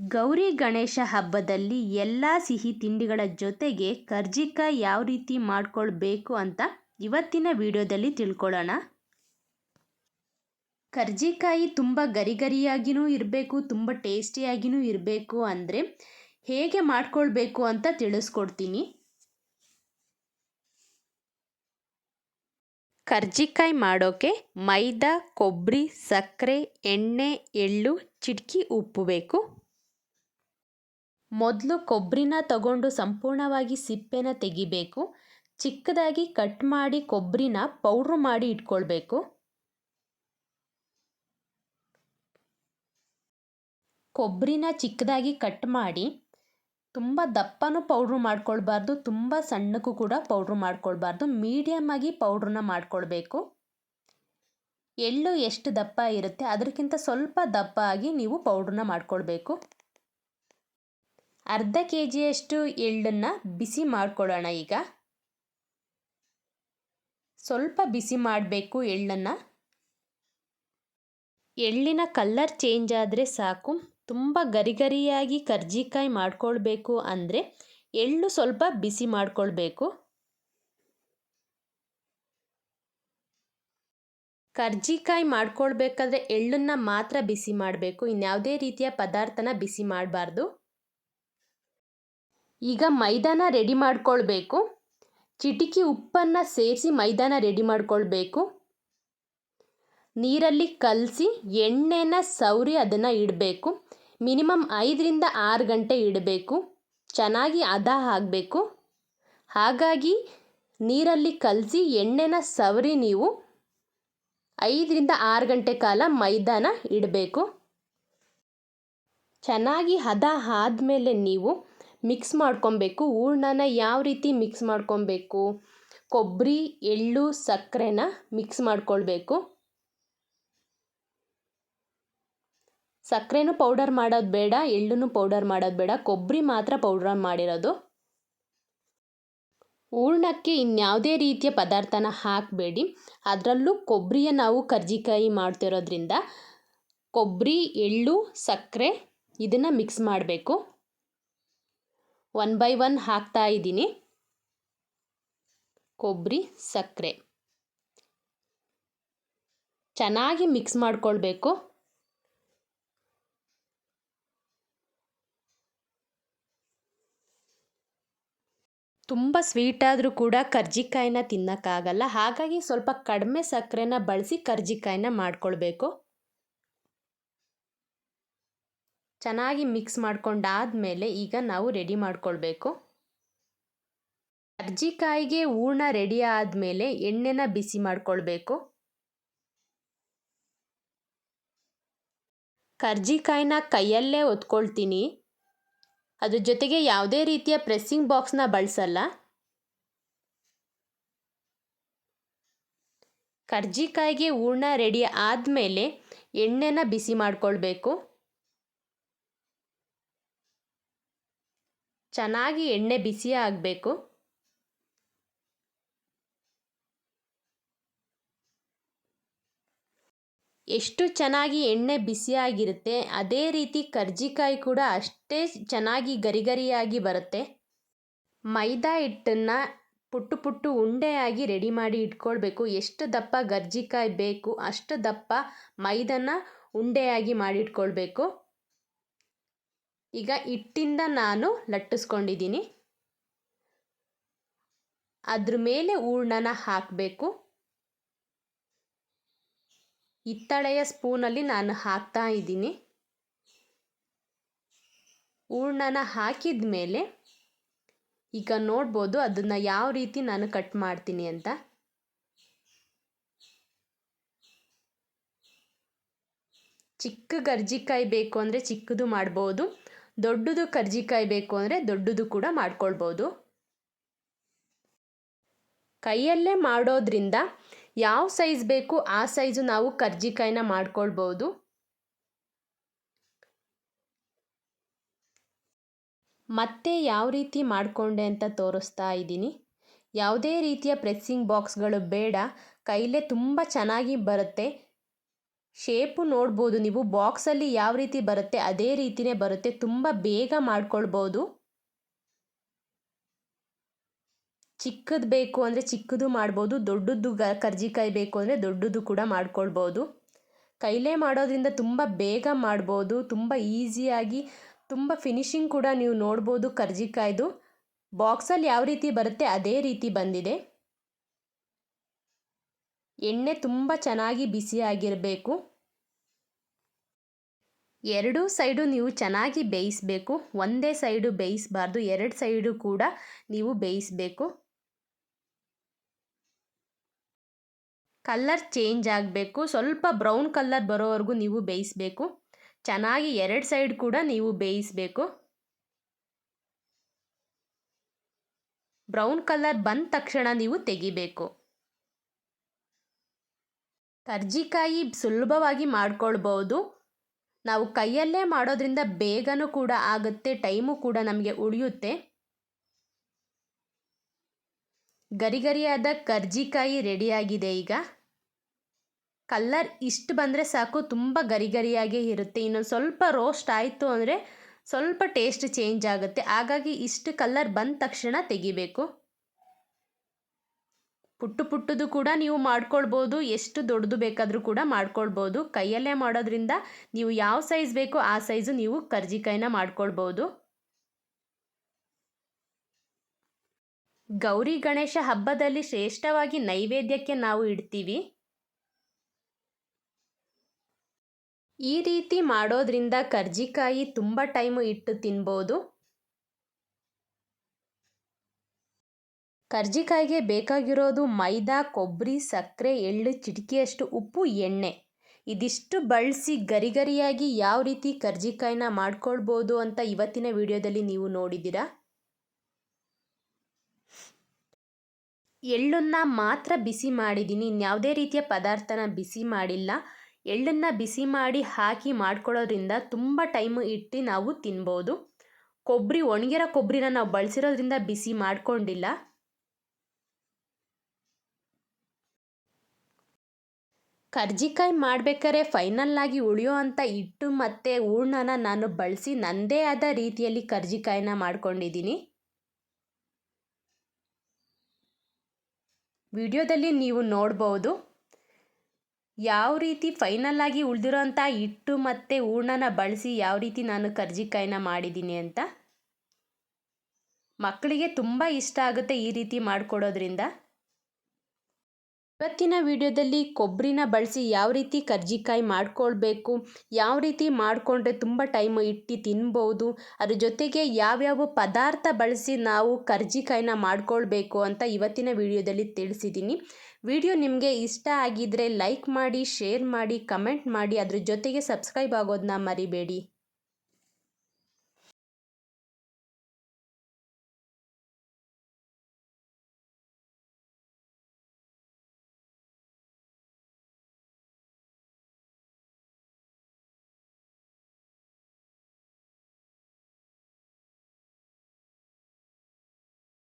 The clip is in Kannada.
ಗೌರಿ ಗಣೇಶ ಹಬ್ಬದಲ್ಲಿ ಎಲ್ಲ ಸಿಹಿ ತಿಂಡಿಗಳ ಜೊತೆಗೆ ಕರ್ಜಿಕಾಯಿ ಯಾವ ರೀತಿ ಮಾಡ್ಕೊಳ್ಬೇಕು ಅಂತ ಇವತ್ತಿನ ವಿಡಿಯೋದಲ್ಲಿ ತಿಳ್ಕೊಳ್ಳೋಣ. ಕರ್ಜಿಕಾಯಿ ತುಂಬ ಗರಿ ಗರಿಯಾಗಿಯೂ ಇರಬೇಕು, ತುಂಬ ಟೇಸ್ಟಿಯಾಗಿಯೂ ಇರಬೇಕು ಅಂದರೆ ಹೇಗೆ ಮಾಡ್ಕೊಳ್ಬೇಕು ಅಂತ ತಿಳಿಸ್ಕೊಡ್ತೀನಿ. ಕರ್ಜಿಕಾಯಿ ಮಾಡೋಕ್ಕೆ ಮೈದಾ ಕೊಬ್ಬರಿ ಸಕ್ಕರೆ, ಎಣ್ಣೆ, ಎಳ್ಳು, ಚಿಟಕಿ, ಉಪ್ಪು ಬೇಕು. ಮೊದಲು ಕೊಬ್ಬರಿನ ತಗೊಂಡು ಸಂಪೂರ್ಣವಾಗಿ ಸಿಪ್ಪೆನ ತೆಗಿಬೇಕು. ಚಿಕ್ಕದಾಗಿ ಕಟ್ ಮಾಡಿ ಕೊಬ್ಬರಿನ ಪೌಡ್ರ್ ಮಾಡಿ ಇಟ್ಕೊಳ್ಬೇಕು. ಕೊಬ್ಬರಿನ ಚಿಕ್ಕದಾಗಿ ಕಟ್ ಮಾಡಿ ತುಂಬ ದಪ್ಪನೂ ಪೌಡ್ರ್ ಮಾಡ್ಕೊಳ್ಬಾರ್ದು, ತುಂಬ ಸಣ್ಣಕ್ಕೂ ಕೂಡ ಪೌಡ್ರ್ ಮಾಡ್ಕೊಳ್ಬಾರ್ದು. ಮೀಡಿಯಮ್ ಆಗಿ ಪೌಡ್ರನ್ನ ಮಾಡ್ಕೊಳ್ಬೇಕು. ಎಳ್ಳು ಎಷ್ಟು ದಪ್ಪ ಇರುತ್ತೆ ಅದಕ್ಕಿಂತ ಸ್ವಲ್ಪ ದಪ್ಪ ಆಗಿ ನೀವು ಪೌಡ್ರನ್ನ ಮಾಡ್ಕೊಳ್ಬೇಕು. ಅರ್ಧ ಕೆ ಜಿಯಷ್ಟು ಎಳ್ಳನ್ನು ಬಿಸಿ ಮಾಡ್ಕೊಳ್ಳೋಣ ಈಗ. ಸ್ವಲ್ಪ ಬಿಸಿ ಮಾಡಬೇಕು ಎಳ್ಳನ್ನು. ಎಳ್ಳಿನ ಕಲ್ಲರ್ ಚೇಂಜ್ ಆದರೆ ಸಾಕು. ತುಂಬ ಗರಿಗರಿಯಾಗಿ ಕರ್ಜಿಕಾಯಿ ಮಾಡ್ಕೊಳ್ಬೇಕು ಅಂದರೆ ಎಳ್ಳು ಸ್ವಲ್ಪ ಬಿಸಿ ಮಾಡ್ಕೊಳ್ಬೇಕು. ಕರ್ಜಿಕಾಯಿ ಮಾಡ್ಕೊಳ್ಬೇಕಾದ್ರೆ ಎಳ್ಳನ್ನು ಮಾತ್ರ ಬಿಸಿ ಮಾಡಬೇಕು. ಇನ್ಯಾವುದೇ ರೀತಿಯ ಪದಾರ್ಥನ ಬಿಸಿ ಮಾಡಬಾರ್ದು. ಈಗ ಮೈದಾನ ರೆಡಿ ಮಾಡಿಕೊಳ್ಬೇಕು. ಚಿಟಿಕಿ ಉಪ್ಪನ್ನು ಸೇರಿಸಿ ಮೈದಾನ ರೆಡಿ ಮಾಡಿಕೊಳ್ಬೇಕು. ನೀರಲ್ಲಿ ಕಲಸಿ ಎಣ್ಣೆನ ಸವರಿ ಅದನ್ನು ಇಡಬೇಕು. ಮಿನಿಮಮ್ ಐದರಿಂದ ಆರು ಗಂಟೆ ಇಡಬೇಕು. ಚೆನ್ನಾಗಿ ಹದ ಆಗಬೇಕು ಹಾಗಾಗಿ ನೀರಲ್ಲಿ ಕಲಸಿ ಎಣ್ಣೆನ ಸವರಿ ನೀವು ಐದರಿಂದ ಆರು ಗಂಟೆ ಕಾಲ ಮೈದಾನ ಇಡಬೇಕು. ಚೆನ್ನಾಗಿ ಹದ ಆದಮೇಲೆ ನೀವು ಮಿಕ್ಸ್ ಮಾಡ್ಕೊಬೇಕು. ಹೂರ್ಣನ ಯಾವ ರೀತಿ ಮಿಕ್ಸ್ ಮಾಡ್ಕೊಬೇಕು? ಕೊಬ್ಬರಿ ಎಳ್ಳು, ಸಕ್ಕರೆನ ಮಿಕ್ಸ್ ಮಾಡ್ಕೊಳ್ಬೇಕು. ಸಕ್ಕರೆನೂ ಪೌಡರ್ ಮಾಡೋದು ಬೇಡ ಎಳ್ಳನ್ನು ಪೌಡರ್ ಮಾಡೋದು ಬೇಡ. ಕೊಬ್ಬರಿ ಮಾತ್ರ ಪೌಡರ್ ಮಾಡಿರೋದು. ಹೂರ್ಣಕ್ಕೆ ಇನ್ಯಾವುದೇ ರೀತಿಯ ಪದಾರ್ಥನ ಹಾಕಬೇಡಿ. ಅದರಲ್ಲೂ ಕೊಬ್ಬರಿಯ ನಾವು ಕರ್ಜಿಕಾಯಿ ಮಾಡ್ತಿರೋದ್ರಿಂದ ಕೊಬ್ಬರಿ ಎಳ್ಳು, ಸಕ್ಕರೆ ಇದನ್ನು ಮಿಕ್ಸ್ ಮಾಡಬೇಕು. ಒನ್ ಬೈ ಒನ್ ಹಾಕ್ತಾ ಇದ್ದೀನಿ. ಕೊಬ್ಬರಿ, ಸಕ್ಕರೆ. ಚೆನ್ನಾಗಿ ಮಿಕ್ಸ್ ಮಾಡ್ಕೊಳ್ಬೇಕು. ತುಂಬ ಸ್ವೀಟ್ ಆದರೂ ಕೂಡ ಕರ್ಜಿಕಾಯಿನ ತಿನ್ನೋಕ್ಕಾಗಲ್ಲ. ಹಾಗಾಗಿ ಸ್ವಲ್ಪ ಕಡಿಮೆ ಸಕ್ಕರೆನ ಬಳಸಿ ಕರ್ಜಿಕಾಯಿನ ಮಾಡ್ಕೊಳ್ಬೇಕು. ಚೆನ್ನಾಗಿ ಮಿಕ್ಸ್ ಮಾಡ್ಕೊಂಡಾದಮೇಲೆ ಈಗ ನಾವು ರೆಡಿ ಮಾಡ್ಕೊಳ್ಬೇಕು. ಕರ್ಜಿಕಾಯಿಗೆ ಹೂರ್ಣ ರೆಡಿ ಆದಮೇಲೆ ಎಣ್ಣೆನ ಬಿಸಿ ಮಾಡ್ಕೊಳ್ಬೇಕು. ಕರ್ಜಿಕಾಯಿನ ಕೈಯಲ್ಲೇ ಒತ್ಕೊಳ್ತೀನಿ ಅದ್ರ ಜೊತೆಗೆ ಯಾವುದೇ ರೀತಿಯ ಪ್ರೆಸ್ಸಿಂಗ್ ಬಾಕ್ಸ್ನ ಬಳಸಲ್ಲ. ಕರ್ಜಿಕಾಯಿಗೆ ಹೂರ್ಣ ರೆಡಿ ಆದಮೇಲೆ ಎಣ್ಣೆನ ಬಿಸಿ ಮಾಡ್ಕೊಳ್ಬೇಕು. ಚೆನ್ನಾಗಿ ಎಣ್ಣೆ ಬಿಸಿ ಆಗಬೇಕು. ಎಷ್ಟು ಚೆನ್ನಾಗಿ ಎಣ್ಣೆ ಬಿಸಿಯಾಗಿರುತ್ತೆ ಅದೇ ರೀತಿ ಕರ್ಜಿಕಾಯಿ ಕೂಡ ಅಷ್ಟೇ ಚೆನ್ನಾಗಿ ಗರಿಗರಿಯಾಗಿ ಬರುತ್ತೆ. ಮೈದಾ ಹಿಟ್ಟನ್ನು ಪುಟ್ಟು ಪುಟ್ಟು ಉಂಡೆಯಾಗಿ ರೆಡಿ ಮಾಡಿ ಇಟ್ಕೊಳ್ಬೇಕು. ಎಷ್ಟು ದಪ್ಪ ಗರ್ಜಿಕಾಯಿ ಬೇಕು, ಅಷ್ಟು ದಪ್ಪ ಮೈದಾನ ಉಂಡೆಯಾಗಿ ಮಾಡಿಟ್ಕೊಳ್ಬೇಕು ಈಗ ಹಿಟ್ಟಿಂದ ನಾನು ಲಟ್ಟಿಸ್ಕೊಂಡಿದ್ದೀನಿ. ಅದ್ರ ಮೇಲೆ ಹೂರ್ಣನ ಹಾಕಬೇಕು. ಹಿತ್ತಳೆಯ ಸ್ಪೂನಲ್ಲಿ ನಾನು ಹಾಕ್ತಾ ಇದ್ದೀನಿ. ಹೂರ್ಣನ ಹಾಕಿದ ಮೇಲೆ ಈಗ ನೋಡ್ಬೋದು ಅದನ್ನು ಯಾವ ರೀತಿ ನಾನು ಕಟ್ ಮಾಡ್ತೀನಿ ಅಂತ. ಚಿಕ್ಕ ಗರ್ಜಿಕಾಯಿ ಬೇಕು ಅಂದರೆ ಚಿಕ್ಕದು ಮಾಡ್ಬೋದು. ದೊಡ್ಡದು ಕರ್ಜಿಕಾಯಿ ಬೇಕು ಅಂದರೆ ದೊಡ್ಡದು ಕೂಡ ಮಾಡ್ಕೊಳ್ಬೋದು. ಕೈಯಲ್ಲೇ ಮಾಡೋದ್ರಿಂದ ಯಾವ ಸೈಜ್ ಬೇಕು ಆ ಸೈಜು ನಾವು ಕರ್ಜಿಕಾಯಿನ ಮಾಡ್ಕೊಳ್ಬೋದು. ಮತ್ತೆ ಯಾವ ರೀತಿ ಮಾಡಿಕೊಂಡೆ ಅಂತ ತೋರಿಸ್ತಾ ಇದ್ದೀನಿ. ಯಾವುದೇ ರೀತಿಯ ಪ್ರೆಸ್ಸಿಂಗ್ ಬಾಕ್ಸ್ಗಳು ಬೇಡ. ಕೈಲೇ ತುಂಬ ಚೆನ್ನಾಗಿ ಬರುತ್ತೆ. ಶೇಪು ನೋಡ್ಬೋದು. ನೀವು ಬಾಕ್ಸಲ್ಲಿ ಯಾವ ರೀತಿ ಬರುತ್ತೆ, ಅದೇ ರೀತಿಯೇ ಬರುತ್ತೆ. ತುಂಬ ಬೇಗ ಮಾಡ್ಕೊಳ್ಬೋದು. ಚಿಕ್ಕದು ಬೇಕು ಅಂದರೆ ಚಿಕ್ಕದು ಮಾಡ್ಬೋದು. ದೊಡ್ಡದು ಗ, ಕರ್ಜಿಕಾಯಿ ಬೇಕು ಅಂದರೆ ದೊಡ್ಡದು ಕೂಡ ಮಾಡ್ಕೊಳ್ಬೋದು. ಕೈಲೇ ಮಾಡೋದ್ರಿಂದ ತುಂಬ ಬೇಗ ಮಾಡ್ಬೋದು. ತುಂಬ ಈಸಿಯಾಗಿ, ತುಂಬ ಫಿನಿಶಿಂಗ್ ಕೂಡ ನೀವು ನೋಡ್ಬೋದು ಕರ್ಜಿಕಾಯ್ದು. ಬಾಕ್ಸಲ್ಲಿ ಯಾವ ರೀತಿ ಬರುತ್ತೆ, ಅದೇ ರೀತಿ ಬಂದಿದೆ. ಎಣ್ಣೆ ತುಂಬ ಚೆನ್ನಾಗಿ ಬಿಸಿಯಾಗಿರಬೇಕು ಎರಡೂ ಸೈಡು ನೀವು ಚೆನ್ನಾಗಿ ಬೇಯಿಸಬೇಕು. ಒಂದೇ ಸೈಡು ಬೇಯಿಸಬಾರ್ದು. ಎರಡು ಸೈಡು ಕೂಡ ನೀವು ಬೇಯಿಸಬೇಕು. ಕಲ್ಲರ್ ಚೇಂಜ್ ಆಗಬೇಕು. ಸ್ವಲ್ಪ ಬ್ರೌನ್ ಕಲ್ಲರ್ ಬರೋವರೆಗೂ ನೀವು ಬೇಯಿಸಬೇಕು. ಚೆನ್ನಾಗಿ ಎರಡು ಸೈಡ್ ಕೂಡ ನೀವು ಬೇಯಿಸಬೇಕು. ಬ್ರೌನ್ ಕಲ್ಲರ್ ಬಂದ ತಕ್ಷಣ ನೀವು ತೆಗಿಬೇಕು. ಕರ್ಜಿಕಾಯಿ ಸುಲಭವಾಗಿ ಮಾಡ್ಕೊಳ್ಬೋದು. ನಾವು ಕೈಯಲ್ಲೇ ಮಾಡೋದ್ರಿಂದ ಬೇಗನೂ ಕೂಡ ಆಗುತ್ತೆ, ಟೈಮು ಕೂಡ ನಮಗೆ ಉಳಿಯುತ್ತೆ. ಗರಿಗರಿಯಾದ ಕರ್ಜಿಕಾಯಿ ರೆಡಿಯಾಗಿದೆ ಈಗ. ಕಲ್ಲರ್ ಇಷ್ಟು ಬಂದರೆ ಸಾಕು, ತುಂಬ ಗರಿಗರಿಯಾಗೇ ಇರುತ್ತೆ. ಇನ್ನೊಂದು ಸ್ವಲ್ಪ ರೋಸ್ಟ್ ಆಯಿತು ಅಂದರೆ ಸ್ವಲ್ಪ ಟೇಸ್ಟ್ ಚೇಂಜ್ ಆಗುತ್ತೆ. ಹಾಗಾಗಿ ಇಷ್ಟು ಕಲ್ಲರ್ ಬಂದ ತಕ್ಷಣ ತೆಗಿಬೇಕು. ಪುಟ್ಟು ಪುಟ್ಟದು ಕೂಡ ನೀವು ಮಾಡ್ಕೊಳ್ಬೋದು, ಎಷ್ಟು ದೊಡ್ಡದು ಬೇಕಾದರೂ ಕೂಡ ಮಾಡ್ಕೊಳ್ಬೋದು. ಕೈಯಲ್ಲೇ ಮಾಡೋದ್ರಿಂದ ನೀವು ಯಾವ ಸೈಜ್ ಬೇಕೋ ಆ ಸೈಜು ನೀವು ಕರ್ಜಿಕಾಯಿನ ಮಾಡ್ಕೊಳ್ಬೋದು. ಗೌರಿ ಗಣೇಶ ಹಬ್ಬದಲ್ಲಿ ಶ್ರೇಷ್ಠವಾಗಿ ನೈವೇದ್ಯಕ್ಕೆ ನಾವು ಇಡ್ತೀವಿ. ಈ ರೀತಿ ಮಾಡೋದ್ರಿಂದ ಕರ್ಜಿಕಾಯಿ ತುಂಬ ಟೈಮು ಇಟ್ಟು ತಿನ್ಬೋದು. ಕರ್ಜಿಕಾಯಿಗೆ ಬೇಕಾಗಿರೋದು ಮೈದಾ ಕೊಬ್ಬರಿ ಸಕ್ಕರೆ, ಎಳ್ಳು, ಚಿಟಿಕೆಯಷ್ಟು ಉಪ್ಪು, ಎಣ್ಣೆ. ಇದಿಷ್ಟು ಬಳಸಿ ಗರಿಗರಿಯಾಗಿ ಯಾವ ರೀತಿ ಕರ್ಜಿಕಾಯಿನ ಮಾಡ್ಕೊಳ್ಬೋದು ಅಂತ ಇವತ್ತಿನ ವಿಡಿಯೋದಲ್ಲಿ ನೀವು ನೋಡಿದ್ದೀರಾ? ಎಳ್ಳನ್ನು ಮಾತ್ರ ಬಿಸಿ ಮಾಡಿದ್ದೀನಿ. ಇನ್ಯಾವುದೇ ರೀತಿಯ ಪದಾರ್ಥನ ಬಿಸಿ ಮಾಡಿಲ್ಲ. ಎಳ್ಳನ್ನು ಬಿಸಿ ಮಾಡಿ ಹಾಕಿ ಮಾಡ್ಕೊಳ್ಳೋದ್ರಿಂದ ತುಂಬ ಟೈಮ್ ಇಟ್ಟು ನಾವು ತಿನ್ಬೋದು. ಕೊಬ್ಬರಿ ಒಣಗಿರೋ ಕೊಬ್ಬರಿನ ನಾವು ಬಳಸಿರೋದ್ರಿಂದ ಬಿಸಿ ಮಾಡ್ಕೊಂಡಿಲ್ಲ. ಕರ್ಜಿಕಾಯಿ ಮಾಡ್ಬೇಕಾದ್ರೆ ಫೈನಲ್ಲಾಗಿ ಉಳಿಯೋ ಅಂತ ಹಿಟ್ಟು ಮತ್ತು ಹೂರ್ಣನ ನಾನು ಬಳಸಿ ನನ್ನದೇ ಆದ ರೀತಿಯಲ್ಲಿ ಕರ್ಜಿಕಾಯಿನ ಮಾಡ್ಕೊಂಡಿದ್ದೀನಿ. ವಿಡಿಯೋದಲ್ಲಿ ನೀವು ನೋಡ್ಬೋದು. ಯಾವ ರೀತಿ ಫೈನಲ್ಲಾಗಿ ಉಳಿದಿರೋಂಥ ಹಿಟ್ಟು ಮತ್ತು ಹೂರ್ಣನ ಬಳಸಿ ಯಾವ ರೀತಿ ನಾನು ಕರ್ಜಿಕಾಯಿನ ಮಾಡಿದ್ದೀನಿ ಅಂತ. ಮಕ್ಕಳಿಗೆ ತುಂಬ ಇಷ್ಟ ಆಗುತ್ತೆ ಈ ರೀತಿ ಮಾಡಿಕೊಡೋದ್ರಿಂದ. ಇವತ್ತಿನ ವಿಡಿಯೋದಲ್ಲಿ ಕೊಬ್ಬರಿನ ಬಳಸಿ ಯಾವ ರೀತಿ ಕರ್ಜಿಕಾಯಿ ಮಾಡ್ಕೊಳ್ಬೇಕು, ಯಾವ ರೀತಿ ಮಾಡಿಕೊಂಡ್ರೆ ತುಂಬ ಟೈಮ್ ಇಟ್ಟು ತಿನ್ಬೋದು, ಅದ್ರ ಜೊತೆಗೆ ಯಾವ್ಯಾವ ಪದಾರ್ಥ ಬಳಸಿ ನಾವು ಕರ್ಜಿಕಾಯಿನ ಮಾಡ್ಕೊಳ್ಬೇಕು ಅಂತ ಇವತ್ತಿನ ವಿಡಿಯೋದಲ್ಲಿ ತಿಳಿಸಿದ್ದೀನಿ. ವಿಡಿಯೋ ನಿಮಗೆ ಇಷ್ಟ ಆಗಿದ್ದರೆ ಲೈಕ್ ಮಾಡಿ ಶೇರ್ ಮಾಡಿ ಕಮೆಂಟ್ ಮಾಡಿ, ಅದ್ರ ಜೊತೆಗೆ ಸಬ್ಸ್ಕ್ರೈಬ್ ಆಗೋದನ್ನ ಮರಿಬೇಡಿ.